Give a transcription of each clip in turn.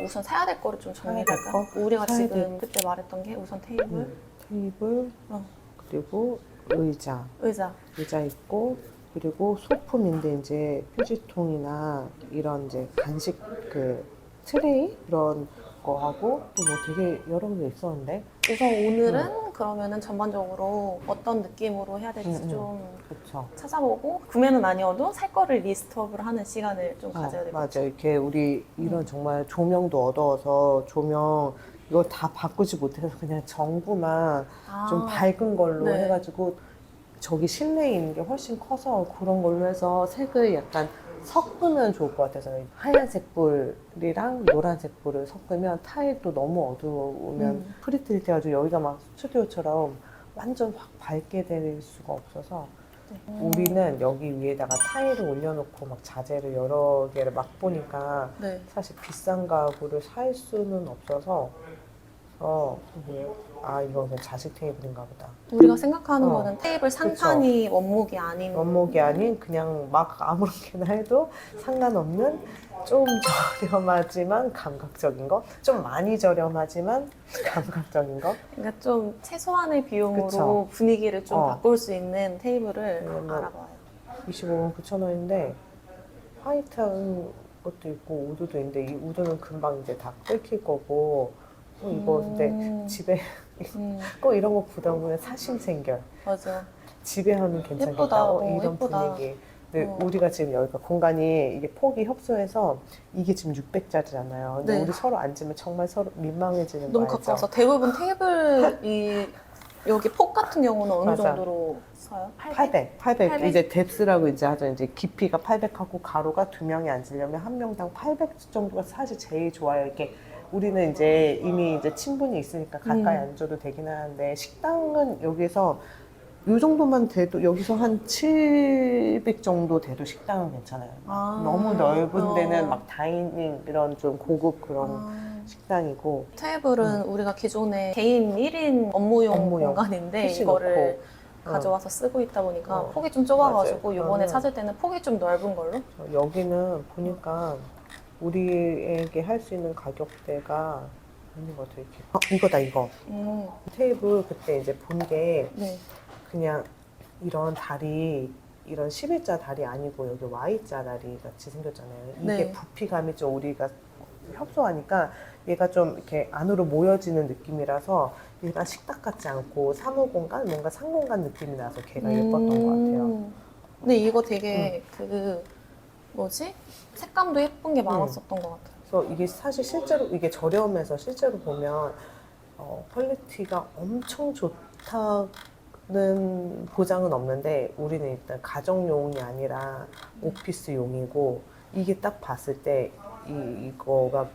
우리가 우선 사야 될 거를 좀? 거? 우리가 사야 지금 될- 그때 말했던 게 우선 테이블, 음, 테이블 어. 그리고 의자 의자. 의자 있고 그리고 소품인데 이제 휴지통이나 이런 이제 간식 그 트레이 그런 거 하고 또 뭐 되게 여러 개 있었는데 우선 오늘은 그러면은 전반적으로 어떤 느낌으로 해야 될지 음, 음. 좀 그렇죠. 찾아보고 구매는 아니어도 살 거를 리스트업을 하는 시간을 좀 가져야 될것 같아요. 맞아 이렇게 우리 이런 음. 정말 조명도 얻어서 조명 이거 다 바꾸지 못해서 그냥 전구만 아, 좀 밝은 걸로 네. 해가지고 저기 실내에 있는 게 훨씬 커서 그런 걸로 해서 색을 약간 섞으면 좋을 것 같아서 하얀색 불이랑 노란색 불을 섞으면 타일도 너무 어두우면 음. 프리트리 돼가지고 여기가 막 스튜디오처럼 완전 확 밝게 될 수가 없어서 네. 우리는 여기 위에다가 타일을 올려놓고 막 자재를 여러 개를 막 보니까 네. 사실 비싼 가구를 살 수는 없어서 어, 뭐, 아 이거 그냥 자식 테이블인가 보다 우리가 생각하는 어. 거는 테이블 상판이 원목이 아닌 원목이 아닌 그냥 막 아무렇게나 해도 상관없는 좀 저렴하지만 감각적인 거, 좀 많이 저렴하지만 감각적인 거. 그러니까 좀 최소한의 비용으로 그쵸. 분위기를 좀 어. 바꿀 수 있는 테이블을 왜냐면 알아봐요. 25만 9천 원인데 화이트한 것도 있고 우드도 있는데 이 우드는 금방 이제 다 끓일 거고 어, 이거 근데 음. 집에 음, 꼭 이런 거 부담 면 사심 생겨. 맞아. 집에 하면 괜찮겠다. 예쁘다. 어, 어, 이런 예쁘다. 분위기. 근데 어. 우리가 지금 여기가 공간이 이게 폭이 협소해서 이게 지금 600짜리잖아요. 근데 네. 우리 서로 앉으면 정말 서로 민망해지는 너무 거 알죠? 가까워서 대부분 테이블이 여기 폭 같은 경우는 어느 맞아. 정도로 써요? 800, 800. 800? 이제 뎁스라고 이제 하죠. 이제 깊이가 800하고 가로가 두 명이 앉으려면 한 명당 800 정도가 사실 제일 좋아요. 이렇게 우리는 이제 이미 이제 친분이 있으니까 가까이 음. 앉아도 되긴 하는데 식당은 여기서 이 정도만 돼도 여기서 한 700 정도 돼도 식당은 괜찮아요. 아. 너무 넓은 데는 어. 막 다이닝 이런 좀 고급 그런 아, 식당이고 테이블은 우리가 기존에 개인 1인 업무용, 업무용. 공간인데 PC 이거를 어. 가져와서 쓰고 있다 보니까 어. 폭이 좀 좁아가지고 맞아요. 이번에 그러면- 찾을 때는 폭이 좀 넓은 걸로 어, 여기는 보니까 우리에게 할 수 있는 가격대가 있는 것 같아요. 이렇게. 어, 이거다 이거. 음, 테이블 그때 이제 본 게 네. 그냥 이런 다리 이런 11자 다리 아니고 여기 Y자 다리 같이 생겼잖아요. 이게 네. 부피감이 좀 우리가 협소하니까 얘가 좀 이렇게 안으로 모여지는 느낌이라서 얘가 식탁 같지 않고 사무 공간 뭔가 상공간 느낌이 나서 걔가 예뻤던 것 같아요. 음. 근데 이거 되게 그 뭐지 색감도 예쁜 게 많았었던 것 같아요. 그래서 이게 사실 실제로 이게 저렴해서 실제로 보면 어, 퀄리티가 엄청 좋다는 보장은 없는데 우리는 일단 가정용이 아니라 오피스용이고 이게 딱 봤을 때 이, 이거가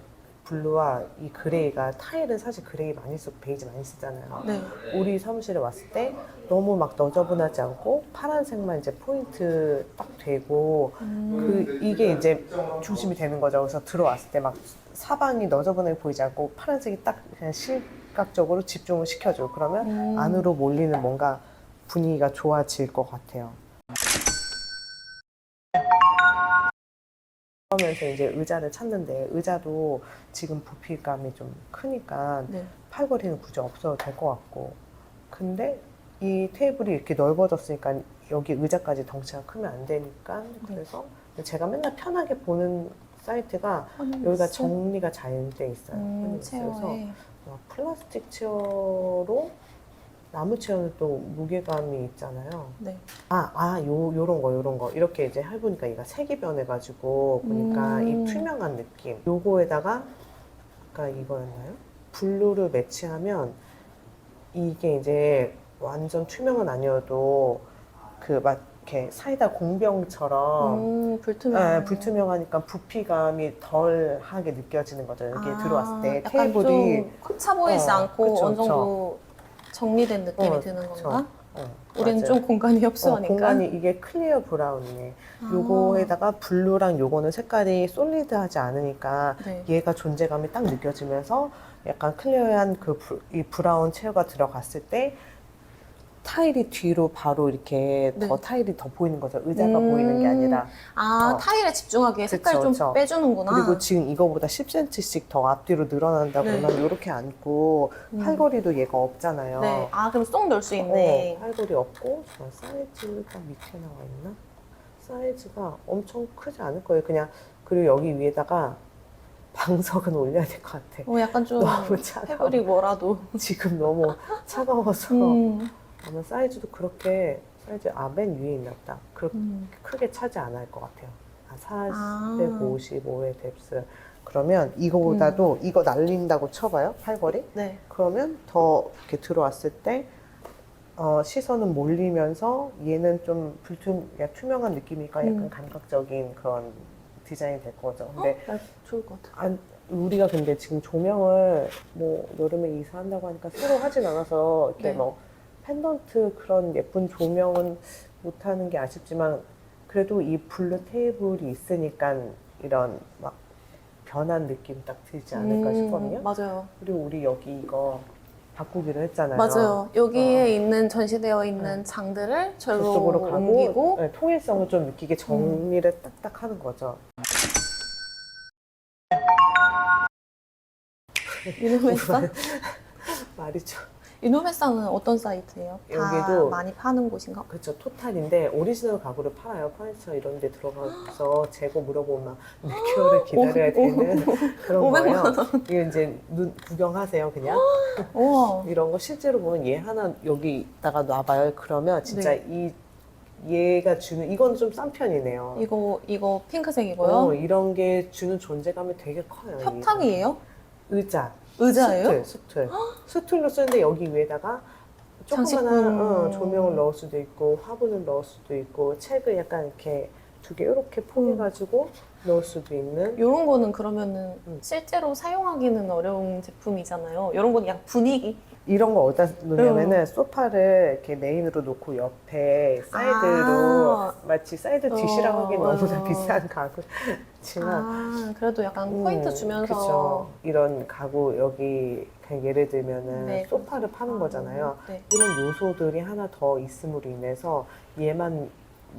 블루와 이 그레이가 타일은 사실 그레이 많이 쓰고 베이지 많이 쓰잖아요. 네. 우리 사무실에 왔을 때 너무 막 너저분하지 않고 파란색만 이제 포인트 딱 되고 음. 그 이게 이제 중심이 되는 거죠. 그래서 들어왔을 때 막 사방이 너저분하게 보이지 않고 파란색이 딱 그냥 시각적으로 집중을 시켜줘. 그러면 음. 안으로 몰리는 뭔가 분위기가 좋아질 것 같아요. 그러면서 이제 의자를 찾는데 의자도 지금 부피감이 좀 크니까 네. 팔걸이는 굳이 없어도 될 것 같고 근데 이 테이블이 이렇게 넓어졌으니까 여기 의자까지 덩치가 크면 안 되니까 그래서 제가 맨날 편하게 보는 사이트가 여기가 정리가 잘 돼 있어요. 음. 그래서 플라스틱 체어로 나무 체어는 또 무게감이 있잖아요. 네. 아, 아, 요, 요런 거, 요런 거. 이렇게 이제 해보니까 얘가 색이 변해가지고, 보니까 음. 이 투명한 느낌. 요거에다가, 아까 이거였나요? 블루를 매치하면, 이게 이제 완전 투명은 아니어도, 그, 막, 이렇게 사이다 공병처럼, 음, 불투명. 예, 불투명하니까 부피감이 덜하게 느껴지는 거죠. 여기 아, 들어왔을 때 약간 테이블이. 좀 차 보이지 어, 않고 그쵸, 어느 정도 정리된 느낌이 어, 드는 그쵸. 건가? 어, 우리는 맞아요. 좀 공간이 어, 협소하니까. 공간이 이게 클리어 브라운이네. 아. 요거에다가 블루랑 요거는 색깔이 솔리드하지 않으니까 네. 얘가 존재감이 딱 느껴지면서 약간 클리어한 그 이 브라운 체어가 들어갔을 때 타일이 뒤로 바로 이렇게 네. 더 타일이 더 보이는 거죠. 의자가 음. 보이는 게 아니라. 아 어. 타일에 집중하기에 색깔 그쵸, 좀 그쵸. 빼주는구나. 그리고 지금 이거보다 10cm씩 더 앞뒤로 늘어난다 네. 그러면 이렇게 앉고 음. 팔걸이도 얘가 없잖아요. 네. 아 그럼 쏙 넣을 수 있네. 어, 팔걸이 없고 저 사이즈가 밑에 나와 있나? 사이즈가 엄청 크지 않을 거예요. 그냥 그리고 여기 위에다가 방석은 올려야 될 것 같아. 어 약간 좀 너무 차가워. 패브릭 뭐라도. 지금 너무 차가워서 음. 아마 사이즈도 그렇게 사이즈 아맨 위에 있나 보다. 그렇게 음. 크게 차지 않을 것 같아요. 아, 아. 455의 뎁스. 그러면 이거보다도 이거 날린다고 쳐봐요. 팔걸이. 네. 그러면 더 이렇게 들어왔을 때 어, 시선은 몰리면서 얘는 좀 불투, 야, 투명한 느낌이니까 약간 음. 감각적인 그런 디자인이 될 거죠. 근데 나 좋을 것 같아. 안, 우리가 근데 지금 조명을 뭐 여름에 이사한다고 하니까 새로 하진 않아서 이렇게 네. 뭐 펜던트 그런 예쁜 조명은 못 하는 게 아쉽지만 그래도 이 블루 테이블이 있으니까 이런 막 변한 느낌 딱 들지 않을까 음, 싶거든요. 맞아요. 그리고 우리 여기 이거 바꾸기로 했잖아요. 맞아요. 여기에 어. 있는 전시되어 있는 네. 장들을 가고 옮기고 네, 통일성을 좀 느끼게 정리를 딱딱 하는 거죠. 유노메산? 말이 좀 유노메산은 어떤 사이트예요? 다 여기도- 많이 파는 곳인가? 그쵸 토탈인데 오리지널 가구를 팔아요 퍼니처 이런 데 들어가서 재고 물어보면 막몇 개월을 기다려야 오, 되는 그런 500만 거예요 이게 이제 눈 구경하세요 그냥 우와. 이런 거 실제로 보면 얘 하나 여기다가 놔봐요 그러면 진짜 네. 이 얘가 주는 이건 좀 싼 편이네요 이거 이거 핑크색 이고요. 어, 이런 게 주는 존재감이 되게 커요 협탁이에요? 이 의자 의자예요? 스툴, 스툴. 스툴로 쓰는데 여기 위에다가 조그만한 장식품. 어, 조명을 넣을 수도 있고 화분을 넣을 수도 있고 책을 약간 이렇게 두 개 이렇게 포개가지고 넣을 수도 있는 이런 거는 그러면은 음. 실제로 사용하기는 어려운 제품이잖아요. 이런 건 그냥 분위기. 이런 거 어디다 놓냐면은 음. 소파를 이렇게 메인으로 놓고 옆에 사이드로 아. 마치 사이드 어, 디시라고 하기 너무나 어. 비싼 가구지만 아, 그래도 약간 포인트 음, 주면서. 그쵸. 이런 가구 여기 그냥 예를 들면은 네. 소파를 파는 거잖아요. 네. 이런 요소들이 하나 더 있음으로 인해서 얘만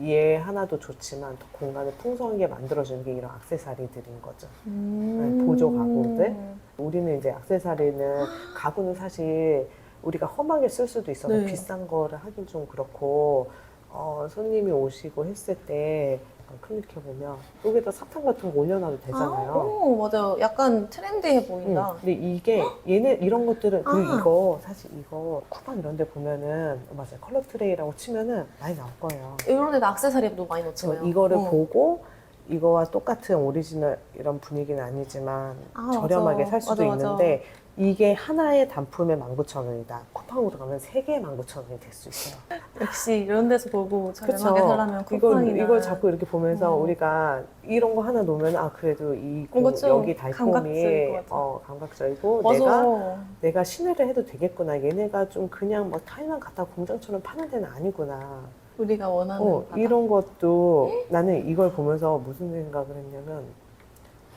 얘 하나도 좋지만 더 공간을 풍성하게 만들어주는 게 이런 악세사리들인 거죠. 음. 네, 보조 가구들? 우리는 이제 악세사리는 가구는 사실 우리가 험하게 쓸 수도 있어서 네. 비싼 거를 하긴 좀 그렇고 어, 손님이 오시고 했을 때 클릭해 보면 여기다 사탕 같은 거 올려놔도 되잖아요. 아, 오, 맞아요. 약간 트렌디해 응, 보인다. 근데 이게 얘네 이런 것들은 그리고 아. 이거 사실 이거 쿠팡 이런 데 보면은 맞아요 컬러 트레이라고 치면은 많이 나올 거예요. 이런 데다 액세서리도 많이 저 넣잖아요. 이거를 어. 보고 이거와 똑같은 오리지널 이런 분위기는 아니지만 아, 저렴하게 맞아. 살 수도 맞아, 맞아. 있는데 이게 하나의 단품에 19,000원이다. 쿠팡으로 가면 세 개에 19,000원이 될 수 있어요. 역시 이런 데서 보고 저렴하게 그쵸? 이걸, 쿠팡이나 이걸 자꾸 이렇게 보면서 음. 우리가 이런 거 하나 놓으면 아 그래도 이 뭔가 고- 좀 여기 감각적일 달콤이 것 같아. 어, 감각적이고 맞아. 내가 내가 신뢰를 해도 되겠구나. 얘네가 좀 그냥 뭐 타일만 갖다 공장처럼 파는 데는 아니구나. 우리가 원하는 어, 바다. 이런 것도 나는 이걸 보면서 무슨 생각을 했냐면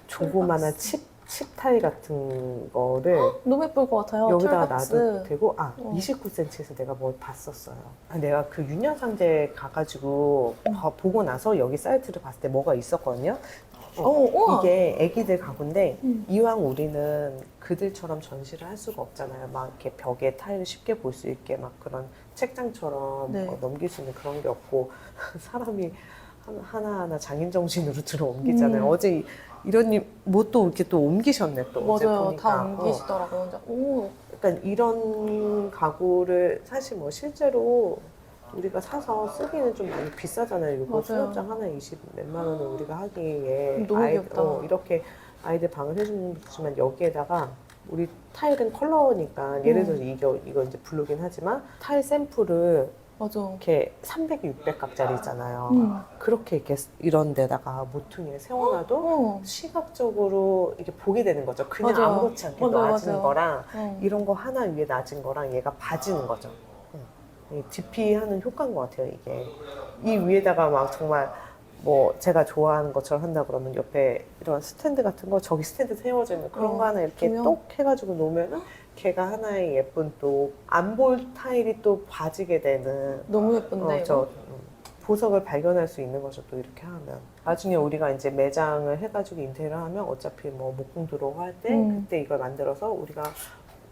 조그마한. 칩, 칩 타일 같은 거를 너무 예쁠 것 같아요. 여기다가. 놔도 되고 아 어. 29cm에서 내가 뭘 봤었어요. 아, 내가 그 윤현상제 가가지고 음. 봐- 보고 나서 여기 사이트를 봤을 때 뭐가 있었거든요. 어, 어, 우와. 이게 애기들 가구인데 음. 이왕 우리는 그들처럼 전시를 할 수가 없잖아요. 막 이렇게 벽에 타일을 쉽게 볼 수 있게 막 그런 책장처럼 네. 어, 넘길 수 있는 그런 게 없고 사람이 한- 하나하나 장인 정신으로 들어 옮기잖아요. 음. 어제 이- 이런 뭐또 이렇게 또 옮기셨네 또 어제 맞아요. 보니까. 다 어. 옮기시더라고요. 혼자. 오, 그러니까 이런 가구를 사실 뭐 실제로 우리가 사서 쓰기는 좀 많이 비싸잖아요. 이거 맞아요. 수납장 하나 20 몇만 원을 우리가 하기에 너무 아이- 귀엽다. 어, 이렇게 아이들 방을 해주는 거지만 여기에다가 우리 타일은 컬러니까 예를 음. 들어서 이거 이거 이제 블루긴 하지만 타일 샘플을 맞아. 이렇게 300, 600각짜리 있잖아요. 음. 그렇게 이렇게 이런 데다가 모퉁이에 세워놔도 어. 시각적으로 이렇게 보게 되는 거죠. 그냥 맞아요. 아무렇지 않게 맞아요, 놔지는 맞아요. 거랑 어. 이런 거 하나 위에 놔진 거랑 얘가 봐지는 거죠. 응. 이 DP하는 효과인 것 같아요, 이게. 이 위에다가 막 정말 뭐 제가 좋아하는 것처럼 한다 그러면 옆에 이런 스탠드 같은 거 저기 스탠드 세워져 있는 그런 어, 거 하나 이렇게. 똑 해가지고 놓으면은 걔가 하나의 예쁜 또 안 볼 타일이 또 봐지게 되는 너무 예쁜데 어, 이거? 저 음, 보석을 발견할 수 있는 거죠 또 이렇게 하면 나중에 우리가 이제 매장을 해가지고 인테리어 하면 어차피 뭐 목공 들어오고 할 때 음. 그때 이걸 만들어서 우리가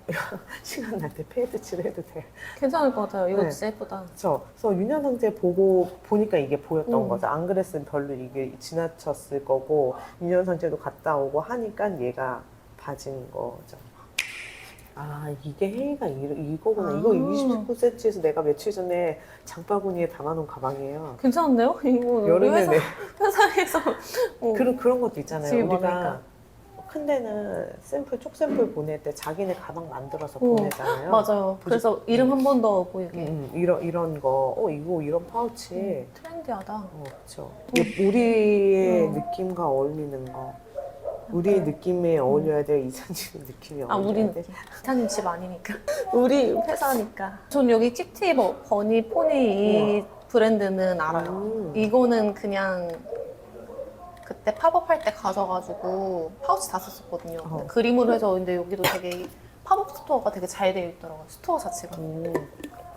시간 날 때 페이드 칠 해도 돼. 괜찮을 것 같아요. 이거 네. 진짜 예쁘다. 그렇죠. 그래서 윤현상제 보고 보니까 이게 보였던 음. 거죠. 안 그랬으면 별로 이게 지나쳤을 거고 윤현상제도 갔다 오고 하니까 얘가 봐진 거죠. 아 이게 헤이가 이, 이거구나. 이거 아. 29cm에서 내가 며칠 전에 장바구니에 담아놓은 가방이에요. 괜찮은데요? 이거 우리 여름에 회사, 내 회사에서 어. 그런 그런 것도 있잖아요. 우리가 많으니까. 큰 데는 샘플 쪽 샘플 보낼 때 자기네 가방 만들어서 어, 보내잖아요. 맞아요. 그래서 이름 한 번 더 보이게. 음, 이런 이런 거, 어 이거 이런 파우치. 음, 트렌디하다. 어, 그렇죠. 우리의 음. 느낌과 어울리는 거. 우리의 느낌에 어울려야 돼. 이상진 느낌이 아, 어울려야 돼. 이타님 집 아니니까. 우리 회사니까. 전 여기 찝티 버- 버니 포니 이 브랜드는 알아요. 음. 이거는 그냥 그때 팝업 할 때 가져가지고 파우치 다 썼었거든요. 어. 그림으로 해서 근데 여기도 되게 팝업 스토어가 되게 잘 되어 있더라고요. 스토어 자체가. 음.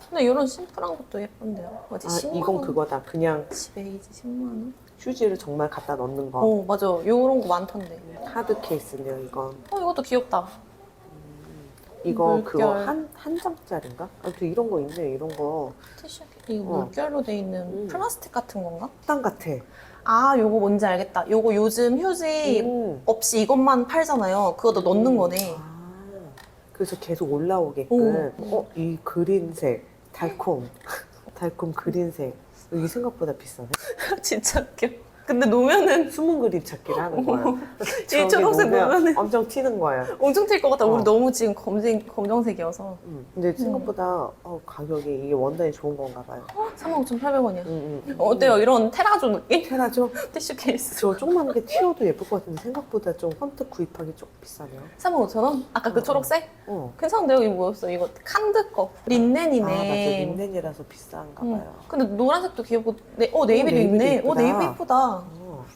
근데 이런 심플한 것도 예쁜데요. 뭐지? 아, 10만 이건 원? 그거다. 그냥 집에 이제 10만 원? 휴지를 정말 갖다 넣는 거. 어, 맞아. 요런 거 많던데. 하드 케이스네요, 이건. 어, 이것도 귀엽다. 이거 물결. 그거 한, 한 장짜리인가? 아, 또 이런 거 있네, 이런 거. 티슈 이거 어. 물결로 돼 있는 음. 플라스틱 같은 건가? 식당 같아. 아, 요거 뭔지 알겠다. 요거 요즘 휴지 음. 없이 이것만 팔잖아요. 그것도 넣는 거네. 아, 그래서 계속 올라오게끔. 오. 어, 이 그린색, 달콤, 달콤 그린색. 이게 생각보다 비싸네. 진짜 웃겨. 근데 놓으면은 숨은 그림 찾기를 하는 거야. 이 초록색 놓으면은- 엄청 튀는 거야. 엄청 튈 것 같아. 우리 어. 너무 지금 검정, 검정색이어서. 음. 근데 생각보다 어, 가격이 이게 원단이 좋은 건가 봐요. 35,800원이야. 음, 음. 어때요? 이런 테라조 느낌? 테라죠? 티슈 케이스. 저 조그만 게 튀어도 예쁠 것 같은데 생각보다 좀 헌트 구입하기 조금 비싸네요. 35,000원? 아까 그 어. 초록색? 어. 괜찮은데요? 이거 뭐였어? 이거 칸드 거. 아, 린넨이네. 맞아. 린넨이라서 비싼가 응. 봐요. 근데 노란색도 귀엽고, 네, 어, 네이비도 네이비도 있네. 이쁘다. 어, 네이비 이쁘다.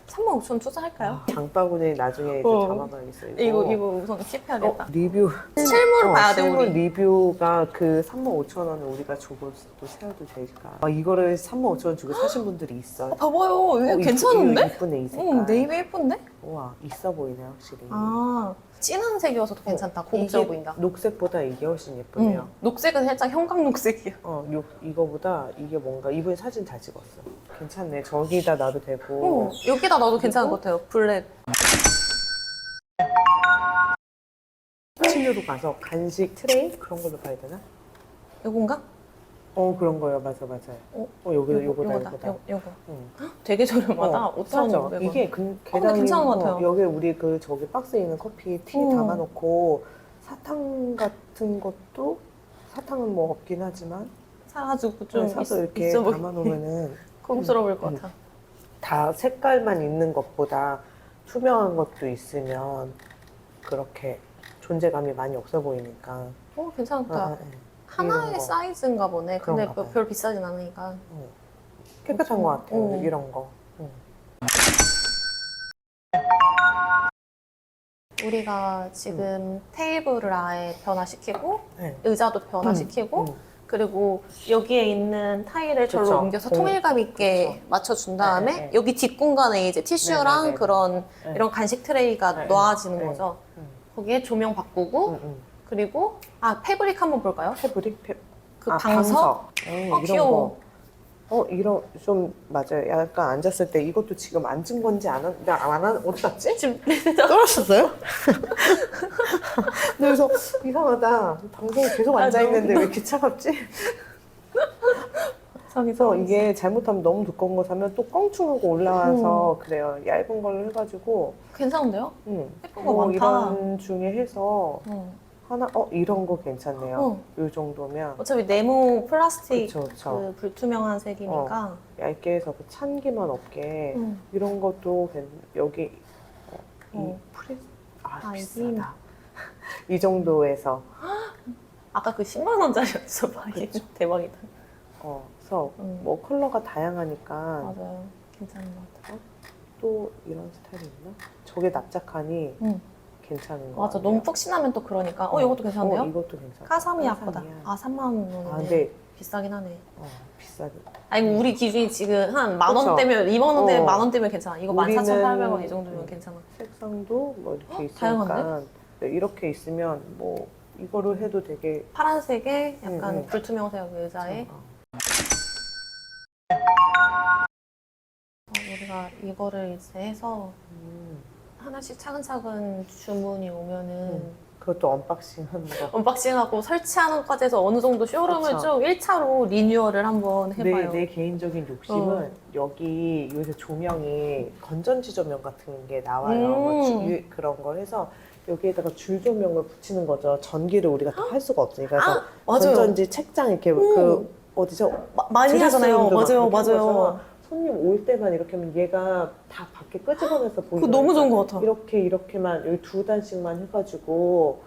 어. 35,000원 투자할까요? 장바구니 나중에 이제 어. 담아봐야겠어요. 이거, 이거 우선 킵해야겠다. 어, 리뷰. 실물 어, 봐야 돼, 실물 우리. 리뷰가 그 35,000원을 우리가 주고 또 세워도 될까? 아, 이거를 35,000원 주고 사신 분들이 있어요. 어, 봐봐요. 이거 어, 이- 괜찮은데? 이쁘네, 이 색깔. 응, 네이비 예쁜데? 우와, 있어 보이네, 확실히. 아, 진한 색이어서 더 괜찮다. 어, 이게 보인다. 녹색보다 이게 훨씬 응. 예쁘네요. 녹색은 살짝 형광 녹색이야. 어, 요, 이거보다 이게 뭔가 이번에 사진 잘 찍었어. 괜찮네. 저기다 놔도 되고. 어, 여기다 넣어도 괜찮은 것 같아요. 블랙. 치료로 가서 간식 트레이 그런 걸로 봐야 되나? 요건가? 어 그런 거요. 맞아 맞아요. 어? 어, 여기 요거, 요거다 요거다. 요거다. 요, 요거. 응. 되게 저렴하다. 어, 5,500원. 이게 그 근데 괜찮은 것 어, 같아요. 여기 우리 그 저기 박스에 있는 커피 티 어. 담아놓고 사탕 같은 것도 사탕은 뭐 없긴 하지만 사가지고 좀 사서 있, 이렇게 있어 보이 담아놓으면은 고급스러워 보일 것 음. 같아. 다 색깔만 있는 것보다 투명한 것도 있으면 그렇게 존재감이 많이 없어 보이니까. 어, 괜찮다. 아, 네. 하나의 이런 거. 사이즈인가 보네. 근데 그런가 봐요. 별 비싸진 않으니까. 어. 깨끗한 것 같아요. 어. 이런 거. 응. 우리가 지금 테이블을 아예 변화시키고 네. 의자도 변화시키고 응. 그리고 여기에 있는 타일을 절로 그쵸. 옮겨서 공- 통일감 있게. 맞춰준 다음에 네, 네. 여기 뒷공간에 이제 티슈랑 네, 네, 네. 그런 네. 이런 간식 트레이가 네, 네. 놓아지는 네. 거죠. 응. 거기에 조명 바꾸고 응, 응. 그리고 아 패브릭 한번 볼까요? 패브릭? 패... 그 아, 방석? 응, 어, 이런 귀여워. 거. 어, 이런, 좀, 맞아요. 약간 앉았을 때 이것도 지금 앉은 건지 안, 한- 나, 안, 한- 어디 갔지? 지금 떨어졌어요? 그래서 이상하다. 방송에 계속 아, 앉아 있는데 너무- 왜 이렇게 차갑지? 그래서 이게 잘못하면 너무 두꺼운 거 사면 또 껑충하고 올라와서 그래요. 얇은 걸로 해가지고. 괜찮은데요? 음. 예쁜 거 뭐 많다. 이런 중에 해서 어. 하나, 어, 이런 거 괜찮네요. 어. 이 정도면. 어차피 네모 플라스틱 그쵸, 그쵸. 그 불투명한 색이니까. 얇게 해서 그 찬기만 없게. 응. 이런 것도 괜- 여기 어, 이 어. 프레 아, 아, 비싸다. 이 정도에서 아까 그 10만 원짜리였어. 대박이다. 어, 그래서 응. 뭐 컬러가 다양하니까 맞아요. 괜찮은 것 같아요. 또 이런 스타일이 있나? 저게 납작하니 응. 괜찮은 거 맞아. 너무 푹신하면 또 그러니까. 어, 이것도 괜찮네요. 어, 이것도 괜찮아. 약보다. 카사미야. 아, 3만 원이네. 아, 근데 비싸긴 하네. 어, 비싸게. 아니, 우리 기준이 지금 한 만 그쵸. 원대면, 2만 원대면 어. 만 원대면 괜찮아. 이거 우리는- 14,800원 이 정도면 괜찮아. 색상도 뭐 이렇게 헉, 있으니까 다양한데? 네, 이렇게 있으면 뭐 이거를 해도 되게 파란색에 약간 음, 음. 불투명색 의자에 어, 어, 우리가 이거를 이제 해서 음, 하나씩 차근차근 주문이 오면은 음. 그것도 언박싱 하는 거. 언박싱하고 설치하는 것까지 해서 어느 정도 쇼룸을 그쵸. 좀 1차로 리뉴얼을 한번 내, 해봐요. 내 개인적인 욕심은 어. 여기 요새 조명이 건전지 조명 같은 게 나와요. 음. 뭐 주- 그런 걸 해서 여기에다가 줄 조명을 붙이는 거죠. 전기를 우리가 다 할 수가 없으니까. 그래서 아, 맞아요. 건전지 책장 이렇게 음. 그 어디죠? 마- 많이 하잖아요. 드레스룸도 막 맞아요, 맞아요. 하잖아. 손님 올 때만 이렇게 하면 얘가 다 밖에 끄집어내서 보이고 그거 너무 좋은 것 같아. 이렇게 이렇게만 여기 두 단씩만 해가지고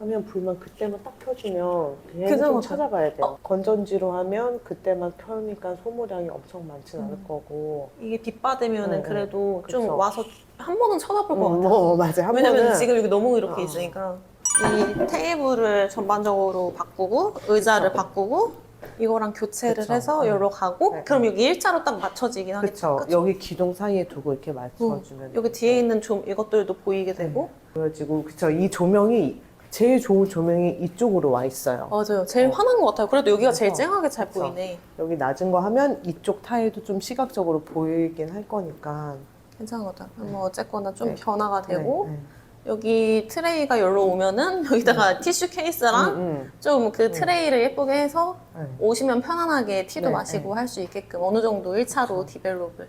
하면 불만 그때만 딱 켜주면 얘는 좀. 찾아봐야 돼요. 어. 건전지로 하면 그때만 켜니까 소모량이 엄청 많진 않을 음. 거고. 이게 빛 받으면은 네, 그래도 좀 그쵸. 와서 한 번은 쳐다볼 것 음, 같아. 뭐 맞아. 한 왜냐면 번은 지금 여기 너무 이렇게 어. 있으니까 이 테이블을 전반적으로 바꾸고 의자를 그쵸. 바꾸고 이거랑 교체를 그쵸. 해서 네. 여기로 가고 네. 그럼 여기 일자로 딱 맞춰지긴 하겠죠. 그쵸. 여기 기둥 사이에 두고 이렇게 맞춰주면 여기 뒤에 있는 좀 이것들도 보이게 되고 그래가지고 그쵸. 이 조명이 제일 좋은 조명이 이쪽으로 와 있어요. 맞아요. 제일 어. 환한 것 같아요. 그래도 여기가 제일 그래서- 쨍하게 잘 그쵸. 보이네. 여기 낮은 거 하면 이쪽 타일도 좀 시각적으로 보이긴 할 거니까. 괜찮은 것 같아요. 뭐 어쨌거나 좀 네. 변화가 되고 네, 네. 여기 트레이가 여기로 오면은 여기다가 티슈 케이스랑 음, 좀그 음. 트레이를 예쁘게 해서 음. 오시면 편안하게 티도 네, 마시고 할 수 있게끔 어느 정도 1차로 그쵸. 디벨롭을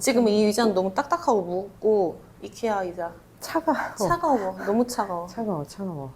지금 이 의자는 너무 딱딱하고 무겁고 이케아 의자 차가워. 차가워 너무 차가워 차가워, 차가워.